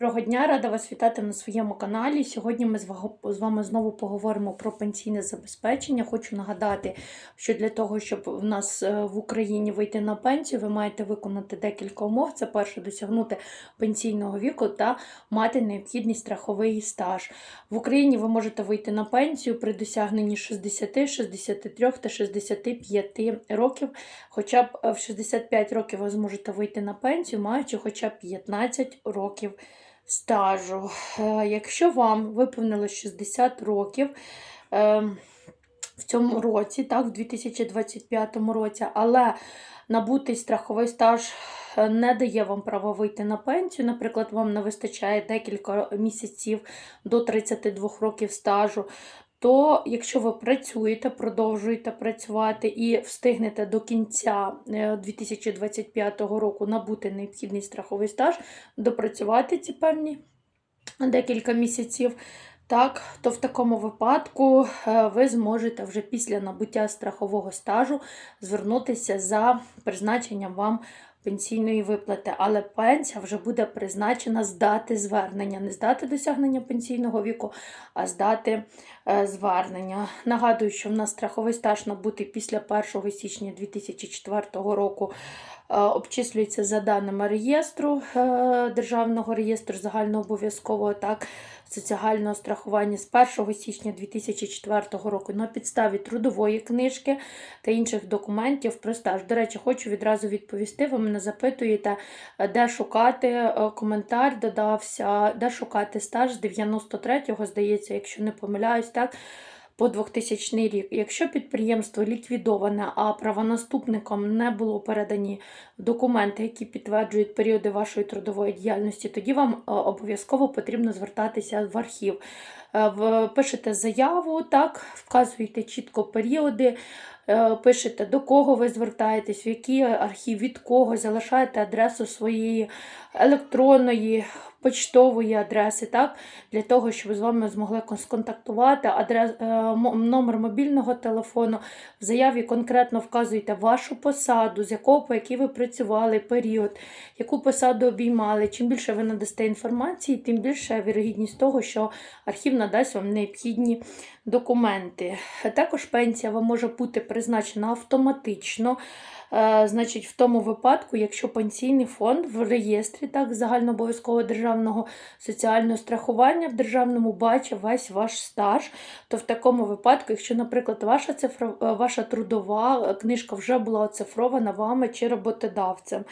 Доброго дня, рада вас вітати на своєму каналі. Сьогодні ми з вами знову поговоримо про пенсійне забезпечення. Хочу нагадати, що для того, щоб в нас е, в Україні вийти на пенсію, ви маєте виконати декілька умов. Це перше досягнути пенсійного віку та мати необхідний страховий стаж. В Україні ви можете вийти на пенсію при досягненні 60, 63 та 65 років. Хоча б е, в 65 років ви зможете вийти на пенсію, маючи хоча б 15 років стажу. Е, Якщо вам виповнилось 60 років е, в цьому році, так, в 2025 році, але набутий страховий стаж е, не дає вам права вийти на пенсію. Наприклад, вам не вистачає декілька місяців до 32 років стажу. То, якщо ви працюєте, продовжуєте працювати і встигнете до кінця е, 2025 року набути необхідний страховий стаж, допрацювати ці певні декілька місяців, так, то в такому випадку е, ви зможете вже після набуття страхового стажу звернутися за призначенням вам пенсійної виплати, але пенсія вже буде призначена з дати звернення, не з дати досягнення пенсійного віку, а з дати е, звернення. Нагадую, що в нас страховий стаж набутий після 1 січня 2004 року. е, Обчислюється за даними реєстру е, Державного реєстру загальнообов'язкового так, соціального страхування з 1 січня 2004 року на підставі трудової книжки та інших документів про стаж. До речі, хочу відразу відповісти. Ви мене запитуєте, е, де шукати е, коментар, додався, де шукати стаж з 93-го, здається, якщо не помиляюсь, так. По 2000 рік. Якщо підприємство ліквідоване, а правонаступникам не було передані документи, які підтверджують періоди вашої трудової діяльності, тоді вам е, обов'язково потрібно звертатися в архів. Е, Пишете заяву, так, вказуєте чітко періоди, е, пишете до кого ви звертаєтесь, в який архів, від кого, залишаєте адресу своєї електронної, почтової адреси, так, для того, щоб з вами змогли сконтактувати адрес, е, номер мобільного телефону. В заяві конкретно вказуєте вашу посаду, з якого по якій ви працювали, період, яку посаду обіймали. Чим більше ви надасте інформації, тим більше вірогідність того, що архів надасть вам необхідні документи. Також пенсія вам може бути призначена автоматично. Е, Значить, в тому випадку, якщо пенсійний фонд в реєстрі так, загальнообов'язкового державного соціального страхування в державному бачить весь ваш стаж, то в такому випадку, якщо, наприклад, ваша цифра, е, ваша трудова книжка вже була оцифрована вами чи роботодавцем,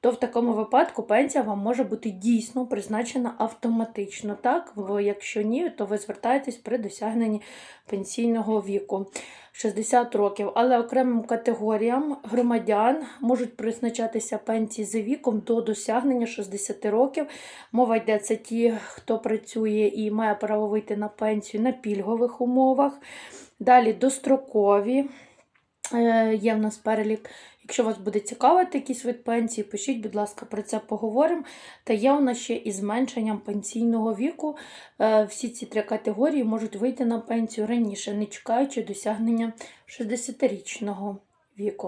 то в такому випадку пенсія вам може бути дійсно призначена автоматично. Так, В- якщо ні, то ви звертаєтесь при досягненні пенсійного віку 60 років. Але окремим категоріям громадян можуть призначатися пенсії за віком до досягнення 60 років. Мова йде це ті, хто працює і має право вийти на пенсію на пільгових умовах. Далі дострокові. Е, Є в нас перелік. Якщо вас буде цікавити якийсь вид пенсії, пишіть, будь ласка, про це поговоримо. Та є у нас ще і зменшенням пенсійного віку. Е, Всі ці три категорії можуть вийти на пенсію раніше, не чекаючи досягнення 60-річного віку.